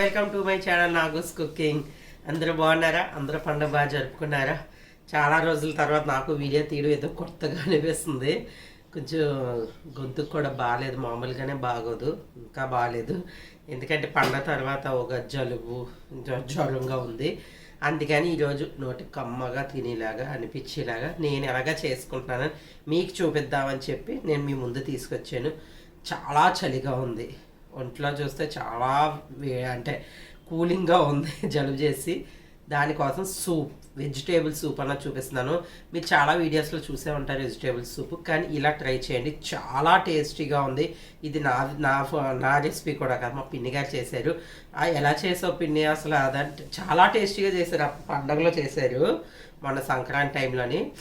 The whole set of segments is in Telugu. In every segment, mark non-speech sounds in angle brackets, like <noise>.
Welcome to my channel Nagos cooking. అందరూ బాగున్నారా? అందరూ పండుగ బాగా జరుపుకున్నారా? చాలా రోజుల తర్వాత నాకు వీడియో తీయడం ఏదో కొత్తగా అనిపిస్తుంది. కొంచెం గొంతుకు కూడా బాగాలేదు మామూలుగానే బాగోదు ఇంకా బాగాలేదు ఎందుకంటే పండగ తర్వాత ఒక జలుబు జ్వరంగా ఉంది. అందుకని ఈరోజు నోటి కమ్మగా తినేలాగా అనిపించేలాగా నేను ఎలాగా చేసుకుంటున్నాను మీకు చూపిద్దామని చెప్పి నేను మీ ముందు తీసుకొచ్చాను. చాలా చలిగా ఉంది. ఒంట్లో చూస్తే చాలా వే- అంటే కూలింగ్గా ఉంది <laughs> జలుబు చేసి. దానికోసం సూప్ వెజిటేబుల్ సూప్ అన్న చూపిస్తున్నాను. మీరు చాలా వీడియోస్లో చూసే ఉంటారు వెజిటేబుల్ సూప్. కానీ ఇలా ట్రై చేయండి. చాలా టేస్టీగా ఉంది. ఇది నా నా ఫ- నా రెసిపీ కూడా కాదు. మా పిన్ని గారు చేశారు. ఎలా చేసావు పిన్ని? అసలు అదంటే చాలా టేస్టీగా చేశారు. ఆ పండగలో చేశారు. మొన్న సంక్రాంతి టైంలోని.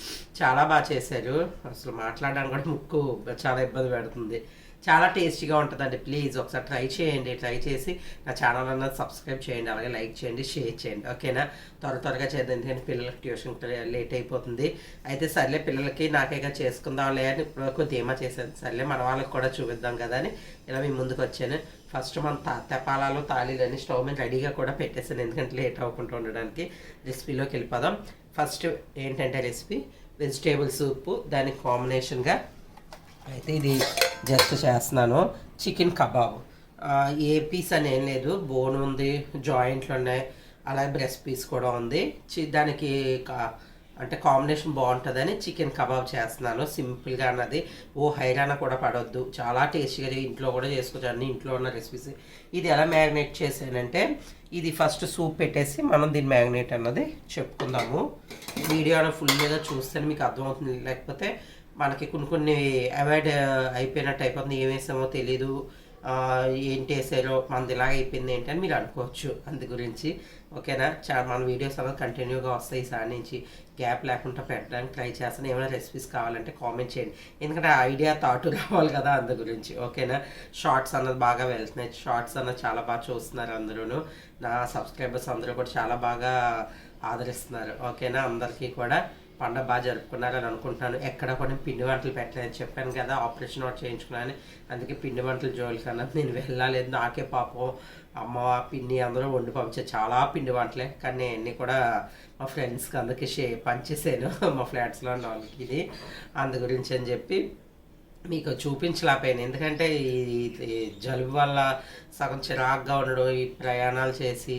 చాలా బాగా చేశారు. అసలు మాట్లాడడానికి కూడా ముక్కు చాలా ఇబ్బంది పెడుతుంది. చాలా టేస్టీగా ఉంటుందండి. ప్లీజ్ ఒకసారి ట్రై చేయండి ట్రై చేసి నా ఛానల్ అన్నది సబ్స్క్రైబ్ చేయండి అలాగే లైక్ చేయండి షేర్ చేయండి. ఓకేనా? త్వర త్వరగా చేద్దాం. ఎందుకంటే పిల్లలకి ట్యూషన్ లేట్ అయిపోతుంది. అయితే సర్లే పిల్లలకి నాకేగా చేసుకుందాంలే అని ఇప్పుడు ధీమా చేశాను. సర్లే మన వాళ్ళకి కూడా చూపిద్దాం కదా అని ఇలా మీ ముందుకు వచ్చాను. ఫస్ట్ మన తా తెపాలాలు తాళీలు అన్ని స్టవ్ మీద రెడీగా కూడా పెట్టేసాను ఎందుకంటే లేట్ అవ్వకుండా ఉండడానికి రెసిపీలోకి వెళ్ళిపోదాం. ఫస్ట్ ఏంటంటే రెసిపీ? Vegetable soup. దానికి కాంబినేషన్గా అయితే ఇది జస్ట్ చేస్తున్నాను. Chicken kebab. ఏ పీస్ అని ఏం లేదు. బోన్ ఉంది జాయింట్లు ఉన్నాయి అలాగే బ్రెస్ట్ పీస్ కూడా ఉంది. చి- దానికి కా- అంటే కాంబినేషన్ బాగుంటుందని చికెన్ కబాబ్ చేస్తున్నాను. సింపుల్గా అన్నది. ఓ హైరాణ కూడా పడవద్దు చాలా టేస్టీగా ఇంట్లో కూడా చేసుకోవచ్చు. అన్ని ఇంట్లో ఉన్న రెసిపీస్ ఇది ఎలా మ్యారినేట్ చేశానంటే ఇది ఫస్ట్ సూప్ పెట్టేసి మనం దీన్ని మ్యారినేట్ అన్నది చెప్పుకుందాము. వీడియో ఫుల్గా చూస్తే మీకు అర్థమవుతుంది. లేకపోతే మనకి కొన్ని కొన్ని అవాయిడ్ అయిపోయినట్టు అయిపోతుంది ఏం వేసామో తెలీదు. ఏంటి వేసారో మనది ఇలాగ అయిపోయింది ఏంటి అని మీరు అనుకోవచ్చు అందు గురించి. ఓకేనా? చా మన వీడియోస్ అలా కంటిన్యూగా వస్తాయి ఈసారి నుంచి. గ్యాప్ లేకుండా పెట్టడానికి ట్రై చేస్తాను. ఏమైనా రెసిపీస్ కావాలంటే కామెంట్ చేయండి. ఎందుకంటే ఐడియా థాట్ రావాలి కదా అందు గురించి. ఓకేనా? షార్ట్స్ అన్నది బాగా వెళ్తున్నాయి. షార్ట్స్ అన్నది చాలా బాగా చూస్తున్నారు అందరూ నా సబ్స్క్రైబర్స్ అందరూ కూడా చాలా బాగా ఆదరిస్తున్నారు. ఓకేనా? అందరికీ కూడా. పండగ బాగా జరుపుకున్నారని అనుకుంటున్నాను. ఎక్కడ కూడా పిండి వంటలు పెట్టలేదని చెప్పాను కదా ఆపరేషన్ ఒకటి చేయించుకున్నాను అందుకే పిండి వంటలు జోలికన్నా నేను వెళ్ళలేదు. నాకే పాపం అమ్మ పిన్ని అందరూ వండి పంపించే చాలా పిండి వంటలే. కానీ అన్నీ కూడా మా ఫ్రెండ్స్కి అందుకే షే పంచేసాను. <laughs> మా ఫ్లాట్స్లో ఉన్న వాళ్ళకి ఇది. అందు గురించి అని చెప్పి మీకు చూపించలేకపోయాను. ఎందుకంటే ఈ ఈ జలుబు వల్ల సగం చిరాగ్గా ఉండడం ఈ ప్రయాణాలు చేసి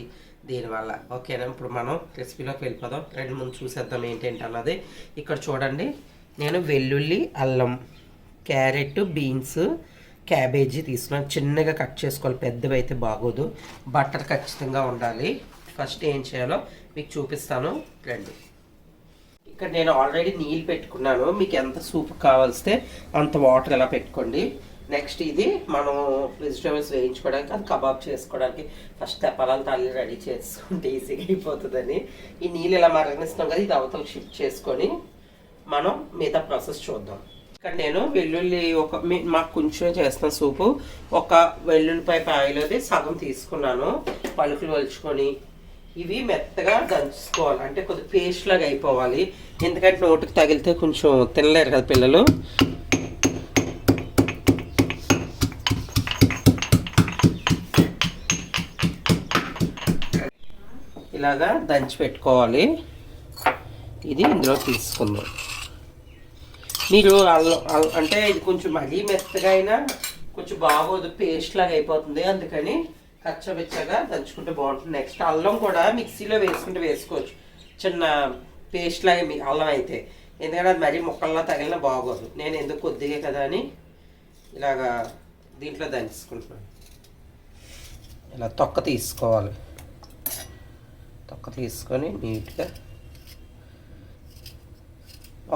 దీనివల్ల. ఓకేనా ఇప్పుడు మనం రెసిపీలోకి వెళ్ళిపోదాం. రెండు ముందు చూసేద్దాం ఏంటంటే అన్నది ఇక్కడ చూడండి నేను వెల్లుల్లి అల్లం క్యారెట్ బీన్స్ క్యాబేజీ తీసుకున్నాను. చిన్నగా కట్ చేసుకోవాలి పెద్దవి అయితే బాగోదు. బట్టర్ ఖచ్చితంగా ఉండాలి. ఫస్ట్ ఏం చేయాలో మీకు చూపిస్తాను. రండి. ఇక్కడ నేను ఆల్రెడీ నీళ్ళు పెట్టుకున్నాను. మీకు ఎంత సూప్ కావాల్స్తే అంత వాటర్ ఎలా పెట్టుకోండి. నెక్స్ట్ ఇది మనం వెజిటేబుల్స్ వేయించుకోవడానికి అది కబాబ్ చేసుకోవడానికి ఫస్ట్ తెప్పాలని తల్లి రెడీ చేసుకుంటే ఈజీగా అయిపోతుందని. ఈ నీళ్ళు ఇలా మరణిస్తున్నాం కదా ఇది అవతల షిఫ్ట్ చేసుకొని మనం మిగతా ప్రాసెస్ చూద్దాం. ఇక్కడ నేను వెల్లుల్లి ఒక మాకు కొంచెం చేస్తాను సూపు. ఒక వెల్లుల్లిపై ఆయిల్ అది సగం తీసుకున్నాను. పలుకులు వలుచుకొని ఇవి మెత్తగా దంచుకోవాలి. అంటే కొద్దిగా పేస్ట్ లాగా అయిపోవాలి. ఎందుకంటే నోటికి తగిలితే కొంచెం తినలేరు కదా పిల్లలు. ఇలాగా దంచి పెట్టుకోవాలి. ఇది ఇందులో తీసుకుందాం. మీరు అల్లం అల్- అంటే ఇది కొంచెం మరీ మెత్తగా అయినా కొంచెం బాగోదు పేస్ట్ లాగా అయిపోతుంది. అందుకని కచ్చబెచ్చగా దంచుకుంటే బాగుంటుంది. నెక్స్ట్ అల్లం కూడా మిక్సీలో వేసుకుంటే వేసుకోవచ్చు. చిన్న పేస్ట్ లాగా మీ అల్లం అయితే. ఎందుకంటే అది మరీ ముక్కల్లో తగిలిన బాగోదు. నేను ఎందుకు కొద్దిగా కదా అని ఇలాగా దీంట్లో దంచుకుంటున్నాను ఇలా తొక్క తీసుకోవాలి. తొక్క తీసుకొని నీట్గా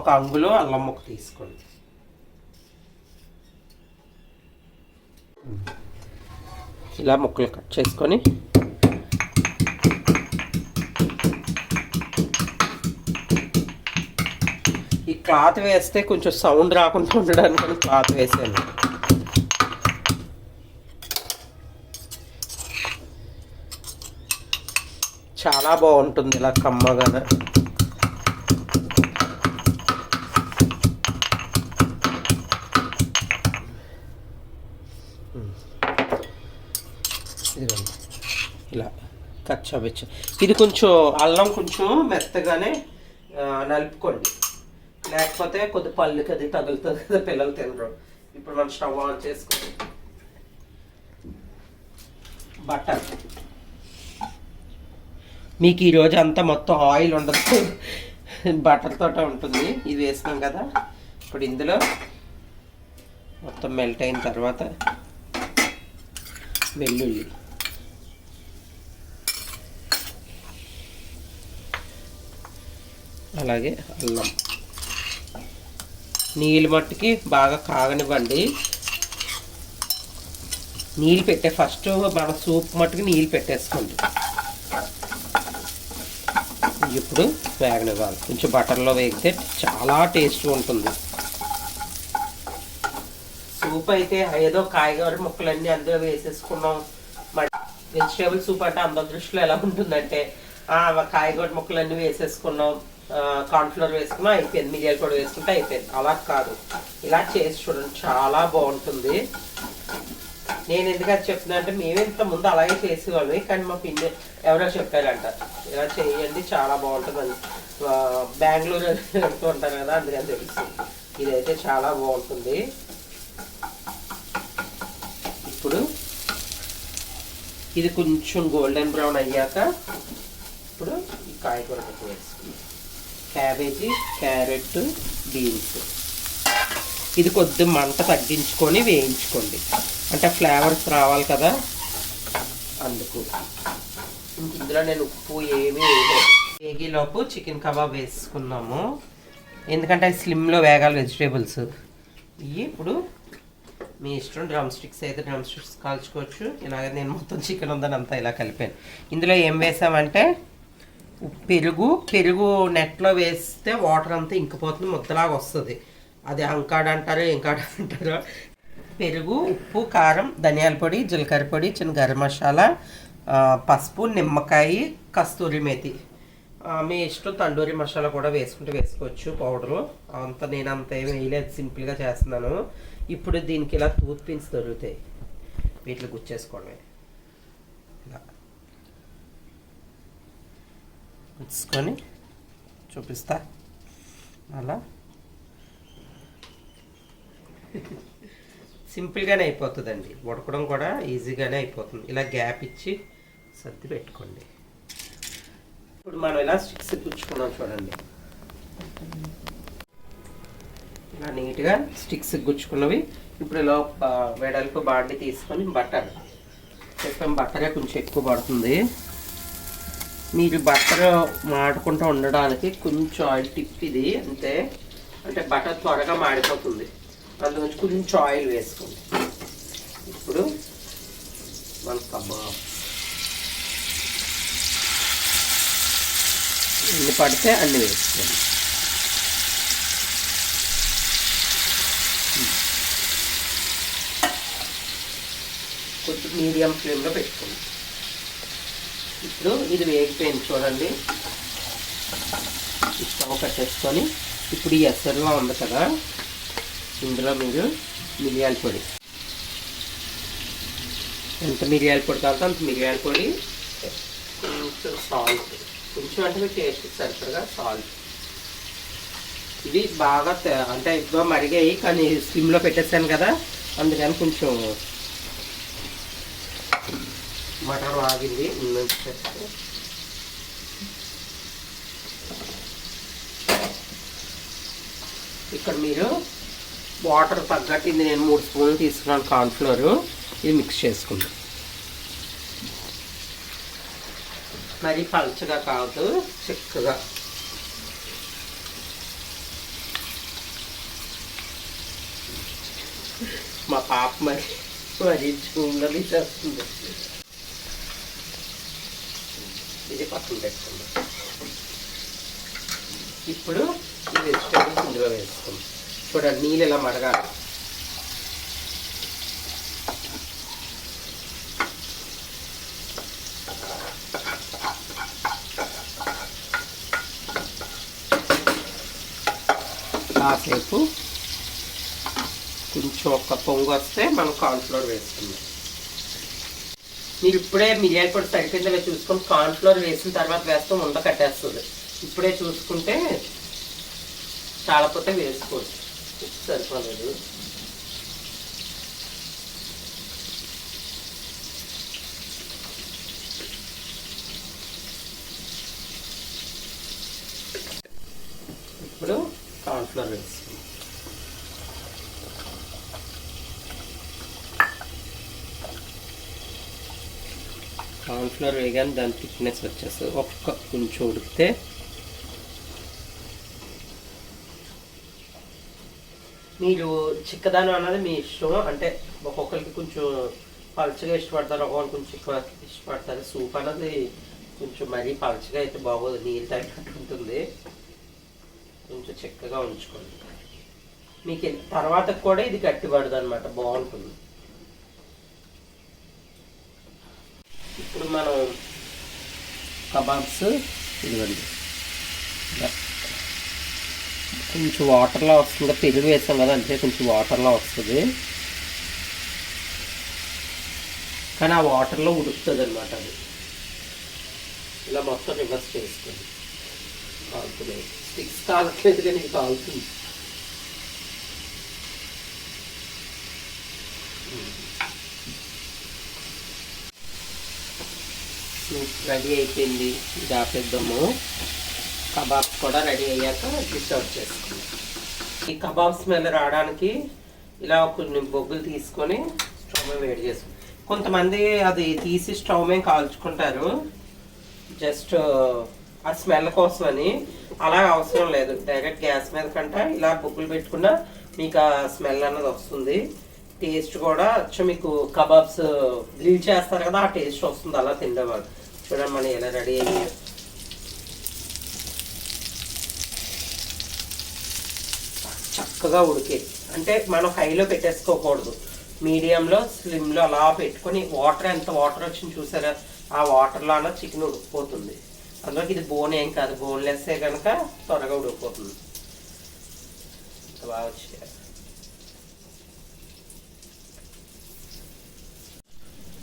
ఒక అంగులో అల్లం ముక్క తీసుకోండి. ఇలా ముక్కలు కట్ చేసుకొని ఈ క్లాత్ వేస్తే కొంచెం సౌండ్ రాకుండా ఉండడానికి క్లాత్ వేసాను చాలా బాగుంటుంది ఇలా కమ్మగా. ఇదిగోండి. ఇలా కచ్చబెచ్చ ఇది కొంచెం అల్లం కొంచెం మెత్తగానే నలుపుకోండి. లేకపోతే కొద్ది పళ్ళుకి అది తగులుతుంది కదా పిల్లలు తినరు. ఇప్పుడు మనం స్టవ్ ఆన్ చేసుకోండి బట్టర్. మీకు ఈరోజు అంతా మొత్తం ఆయిల్ ఉండదు. బటర్ తోట ఉంటుంది. ఇది వేసినాం కదా. ఇప్పుడు ఇందులో మొత్తం మెల్ట్ అయిన తర్వాత వెల్లుల్లి. అలాగే అల్లం. నీళ్ళు మట్టుకి బాగా కాగనివ్వండి. నీళ్ళు పెట్టే ఫస్ట్ మన సూప్ మట్టుకు నీళ్ళు పెట్టేసుకోండి. ఇప్పుడు వేగనివ్వాలి. కొంచెం బటర్లో వేగితే చాలా టేస్ట్ ఉంటుంది. సూప్ అయితే ఏదో కాయగూర ముక్కలన్నీ అందులో వేసేసుకున్నాం. మరి వెజిటేబుల్ సూప్ అంటే అందరి దృష్టిలో ఎలా ఉంటుందంటే కాయగూర ముక్కలన్నీ వేసేసుకున్నాం. కార్న్ఫ్లోర్ వేసుకున్నాం అయిపోయింది. మిరియాల పొడి వేసుకుంటే అయిపోయింది. అలా కాదు. ఇలా చేసి చూడండి చాలా బాగుంటుంది. నేను ఎందుకని చెప్తున్నా అంటే మేము ఇంత ముందు అలాగే చేసేవాళ్ళం కానీ మా పిన్ని ఎవరో చెప్పారంట ఇలా చేయండి చాలా బాగుంటుందని. బెంగళూరు వెళ్తూ ఉంటారు కదా అందుకని తెలుసు ఇదైతే చాలా బాగుంటుంది. ఇప్పుడు ఇది కొంచెం గోల్డెన్ బ్రౌన్ అయ్యాక ఇప్పుడు ఈ కాయకూర క్యాబేజీ క్యారెట్ బీన్స్. ఇది కొద్ది మంట తగ్గించుకొని వేయించుకోండి. అంటే ఫ్లేవర్స్ రావాలి కదా. అందుకు. ఇందులో నేను ఉప్పు ఏమీ వేగిలోపు చికెన్ కబాబ్ వేసుకున్నాము. ఎందుకంటే అది స్లిమ్లో వేగాలి వెజిటేబుల్స్. ఇవి ఇప్పుడు మీ ఇష్టం డ్రమ్ స్టిక్స్ అయితే డ్రమ్ స్టిక్స్ కాల్చుకోవచ్చు. ఇలాగ నేను మొత్తం చికెన్ ఉందని అంతా ఇలా కలిపాను. ఇందులో ఏం వేసామంటే పెరుగు. పెరుగు నెట్లో వేస్తే వాటర్ అంతా ఇంకిపోతుంది ముద్దలాగా వస్తుంది. అది అంకాడ అంటారో ఇంకాడ అంటారో పెరుగు ఉప్పు కారం ధనియాల పొడి జీలకర్ర పొడి చిన్న గరం మసాలా పసుపు నిమ్మకాయ కస్తూరి మేతి. మీ ఇష్టం తండూరి మసాలా కూడా వేసుకుంటే వేసుకోవచ్చు పౌడరు. అంత నేను అంత ఏమి వేయలేదు సింపుల్గా చేస్తున్నాను. ఇప్పుడు దీనికి ఇలా టూత్ పిన్స్ దొరుకుతాయి. వీటిలో గుచ్చేసుకోవడమే ఇలా. గుచ్చుకొని చూపిస్తా. అలా. సింపుల్గానే అయిపోతుందండి. ఉడకడం కూడా ఈజీగానే అయిపోతుంది. ఇలా గ్యాప్ ఇచ్చి సర్ది పెట్టుకోండి. ఇప్పుడు మనం ఇలా స్టిక్స్ గుచ్చుకున్నాం చూడండి. ఇలా నీట్గా స్టిక్స్ గుచ్చుకున్నవి. ఇప్పుడు ఇలా వెడల్పు బాండి తీసుకొని బట్టర్ చెప్పాం బట్టరే కొంచెం ఎక్కువ పడుతుంది. మీరు బట్టర్ మాడుకుంటూ ఉండడానికి కొంచెం ఆయిల్ టిప్ ఇది అంతే. అంటే బటర్ త్వరగా మాడిపోతుంది. అందుగురించి కొంచెం ఆయిల్ వేసుకోండి. ఇప్పుడు మన కబాబ్. ఎన్ని పడితే అన్ని వేసుకోండి. కొంచెం మీడియం ఫ్లేమ్లో పెట్టుకోండి. ఇప్పుడు ఇది వేగిపోయింది చూడండి. స్టవ్ కట్టేసుకొని ఇప్పుడు ఈ ఎసరులో ఉంది కదా ఇందులో మీరు మిరియాల పొడి. ఎంత మిరియాల పొడి కావాలో అంత మిరియాల పొడి కొంచెం సాల్ట్ కొంచెం అంటే మీ టేస్ట్ సరిపడగా సాల్ట్ ఇది బాగా అంటే ఎక్కువ మరిగాయి కానీ స్లిమ్లో పెట్టేసాను కదా అందుకని కొంచెం మటన్ ఆగింది ఇక్కడ మీరు వాటర్ తగ్గట్టు ఇది నేను మూడు స్పూన్లు తీసుకున్నాను కార్న్ఫ్లోర్. ఇది మిక్స్ చేసుకుందాం. మరి పల్చగా కాదు చిక్కగా. మా పాప మరి మరి జూమ్లో తీసేస్తుంది ఇది పక్కన పెట్టుకుందాం. ఇప్పుడు ఈ వెజిటేబుల్స్ ఇందులో వేసుకుందాం. చూడండి నీళ్ళు ఇలా మరగాలి కాసేపు కొంచెం ఒక్క పొంగు వస్తే మనం కార్న్ఫ్లోర్ వేసుకుందాం. మీరు ఇప్పుడే మిరియాల పొడి సరిపోయిందో చూసుకొని కార్న్ఫ్లోర్ వేసిన తర్వాత వేస్తే ఉండ కట్టేస్తుంది. ఇప్పుడే చూసుకుంటే చాలా పోతే వేసుకోవచ్చు. ఉప్పు సరిపోలేదు. ఇప్పుడు కార్న్ఫ్లవర్ వేసుకుందాం కార్న్ఫ్లవర్ వేయగానే దాని థిక్నెస్ వచ్చేస్తుంది. ఒక్క కొంచెం ఉడికితే మీరు చిక్కదానం అన్నది మీ ఇష్టం అంటే ఒక్కొక్కరికి కొంచెం పలుచగా ఇష్టపడతారు ఒక్కొక్కరు కొంచెం చిక్క ఇష్టపడతారు. సూప్ అన్నది కొంచెం మరీ పలుచగా అయితే బాగోదు నీళ్ళు తగినట్టు ఉంటుంది. కొంచెం చిక్కగా ఉంచుకోండి. మీకు తర్వాత కూడా ఇది గట్టిపడదు అనమాట బాగుంటుంది. ఇప్పుడు మనం కబాబ్స్ ఇదిగండి. కొంచెం వాటర్లో వస్తుంది. పెరుగు వేసాం కదా అంటే కొంచెం వాటర్లో వస్తుంది. కానీ ఆ వాటర్లో ఉడుకుతుంది అనమాట అది. ఇలా మొత్తం రివర్స్ చేసుకోండి. కాలుతున్నాయి స్టిక్స్ కాలట్లేదు కానీ కాలుతుంది సూప్ రెడీ అయిపోయింది. ఇది ఆపేద్దాము. కబాబ్స్ కూడా రెడీ అయ్యాక డిష్ అవుట్ చేసుకుందాం ఈ కబాబ్ స్మెల్ రావడానికి ఇలా కొన్ని బొగ్గులు తీసుకొని స్టవ్ మీద వేడి చేసుకుంటాం కొంతమంది అది తీసి స్టవ్ మీద కాల్చుకుంటారు. జస్ట్ ఆ స్మెల్ కోసమని. అలా అవసరం లేదు. డైరెక్ట్ గ్యాస్ మీద కంటే ఇలా బొగ్గులు పెట్టుకున్నా మీకు ఆ స్మెల్ అన్నది వస్తుంది. టేస్ట్ కూడా వచ్చి మీకు కబాబ్స్ గ్రిల్ చేస్తారు కదా ఆ టేస్ట్ వస్తుంది. అలా తిండేవాళ్ళు. చూడండి మనం ఎలా రెడీ అయ్యి చక్కగా ఉడికే. అంటే మనం హైలో పెట్టేసుకోకూడదు. మీడియంలో స్లిమ్లో అలా పెట్టుకొని వాటర్ ఎంత వాటర్ వచ్చింది చూసారా? ఆ వాటర్లో చికెన్ ఉడికిపోతుంది. అందులోకి ఇది బోన్ ఏం కాదు. బోన్లెస్ కనుక త్వరగా ఉడికిపోతుంది. బాగా వచ్చాయి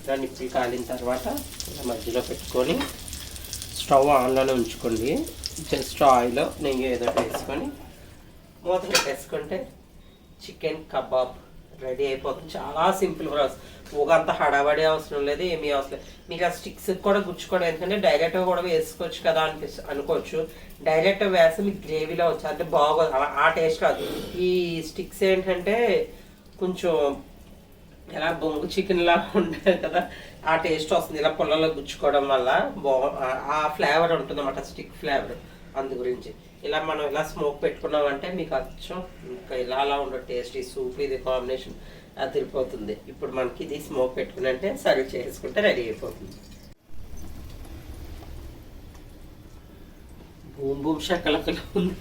ఇలా నిప్పులు కాలిన తర్వాత ఇలా మధ్యలో పెట్టుకొని స్టవ్ ఆన్లోనే ఉంచుకోండి. జస్ట్ ఆయిల్ నెయ్యి ఏదో వేసుకొని మూత పెట్టేసుకుంటే చికెన్ కబాబ్ రెడీ అయిపోతుంది. చాలా సింపుల్ ప్రాసెస్. ఊగంత హడావడి అవసరం లేదు ఏమీ అవసరం లేదు. మీకు ఆ స్టిక్స్ కూడా గుచ్చుకోవడం ఎందుకంటే డైరెక్ట్గా కూడా వేసుకోవచ్చు కదా అనిపిస్తుంది అనుకోవచ్చు. డైరెక్ట్ వేస్తే మీకు గ్రేవీలో వచ్చు అంటే బాగోదు. అలా ఆ టేస్ట్ రాదు. ఈ స్టిక్స్ ఏంటంటే కొంచెం ఎలా బొంగు చికెన్ లాగా ఉంటుంది కదా ఆ టేస్ట్ వస్తుంది. ఇలా పుల్లలో గుచ్చుకోవడం వల్ల బా ఆ ఫ్లేవర్ ఉంటుంది అన్నమాట స్టిక్ ఫ్లేవర్. అందు గురించి. ఇలా మనం ఇలా స్మోక్ పెట్టుకున్నామంటే మీకు అచ్చం ఇంకా ఇలా అలా ఉండే టేస్ట్ ఈ సూప్ ఇది కాంబినేషన్ అదిరిపోతుంది ఇప్పుడు మనకి ఇది స్మోక్ పెట్టుకుని అంటే సర్వ్ చేసుకుంటే రెడీ అయిపోతుంది. భూమ్ భూమ్ షకలకలు ఉంది.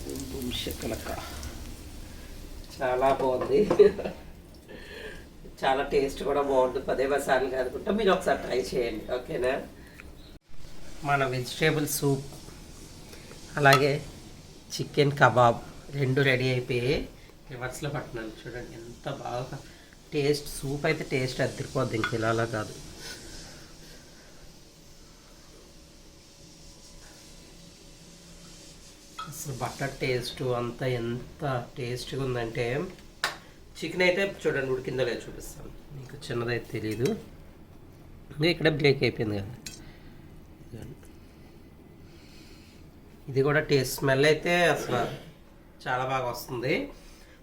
భూమ్ భూమ్ షకలక చాలా బాగుంది. చాలా టేస్ట్ కూడా బాగుంటుంది. పదే సార్లు కాదుకుంటా మీరు ఒకసారి ట్రై చేయండి. ఓకేనా? మన వెజిటేబుల్ సూప్ అలాగే చికెన్ కబాబ్ రెండు రెడీ అయిపోయి రివర్స్లో పట్టినాను. చూడండి ఎంత బాగా టేస్ట్ సూప్ అయితే టేస్ట్ అద్దరిపోద్ది ఇంక ఇలా కాదు. అసలు బటర్ టేస్ట్ అంతా ఎంత టేస్ట్గా ఉందంటే చికెన్ అయితే చూడండి ఉడికిందో లేదో చూపిస్తాను. మీకు చిన్నదైతే తెలీదు. ఇక్కడ బ్రేక్ అయిపోయింది కదా. ఇది కూడా టేస్ట్ స్మెల్ అయితే అసలు చాలా బాగా వస్తుంది.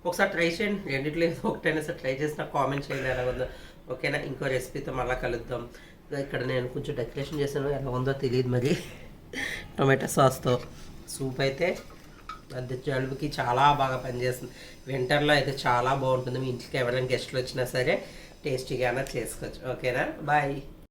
ఒకసారి ట్రై చేయండి. రెండిట్లో ఒకటైనా సరే ట్రై చేసి నాకు కామెంట్ చేయండి. ఎలా ఉందో. ఓకేనా? ఇంకో రెసిపీతో మళ్ళీ కలుద్దాం. ఇక్కడ నేను కొంచెం డెకరేషన్ చేశాను. ఎలా ఉందో తెలియదు మరి. టొమాటో సాస్తో. సూప్ అయితే అది జలుబుకి చాలా బాగా పనిచేస్తుంది. వింటర్లో అయితే చాలా బాగుంటుంది. మీ ఇంటికి ఎవరైనా గెస్ట్లు వచ్చినా సరే టేస్టీగానే చేసుకోవచ్చు. ఓకేనా? బాయ్.